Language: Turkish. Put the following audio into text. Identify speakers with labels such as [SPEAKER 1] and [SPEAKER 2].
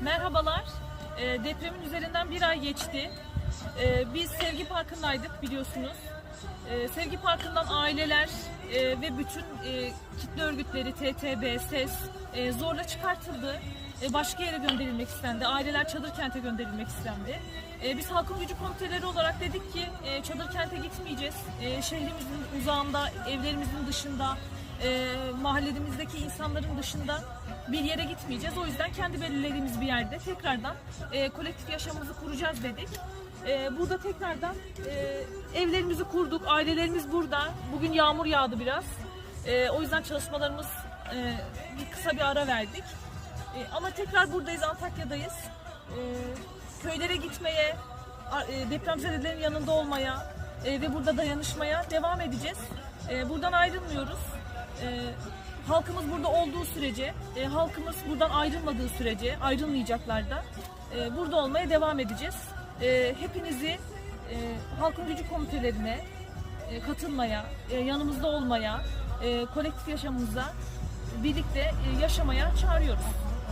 [SPEAKER 1] Merhabalar. Ee, depremin üzerinden bir ay geçti. Ee, biz Sevgi Parkı'ndaydık biliyorsunuz. Ee, Sevgi Parkı'ndan aileler e, ve bütün e, kitle örgütleri, TTB, SES e, zorla çıkartıldı. E, başka yere gönderilmek istendi. Aileler çadır kente gönderilmek istendi. E, biz halkın gücü komiteleri olarak dedik ki e, çadır kente gitmeyeceğiz. E, şehrimizin uzağında, evlerimizin dışında, e, mahallemizdeki insanların dışında bir yere gitmeyeceğiz. O yüzden kendi belirlediğimiz bir yerde tekrardan e, kolektif yaşamımızı kuracağız dedik. E, burada tekrardan e, evlerimizi kurduk, ailelerimiz burada. Bugün yağmur yağdı biraz. E, o yüzden çalışmalarımız e, bir kısa bir ara verdik. E, ama tekrar buradayız, Antakya'dayız. E, köylere gitmeye, e, depremzedelerin yanında olmaya e, ve burada dayanışmaya devam edeceğiz. E, buradan ayrılmıyoruz. E, halkımız burada olduğu sürece, e, halkımız buradan ayrılmadığı sürece, ayrılmayacaklar da e, burada olmaya devam edeceğiz. E, hepinizi e, halkın gücü komitelerine e, katılmaya, e, yanımızda olmaya, e, kolektif yaşamımıza birlikte e, yaşamaya çağırıyoruz.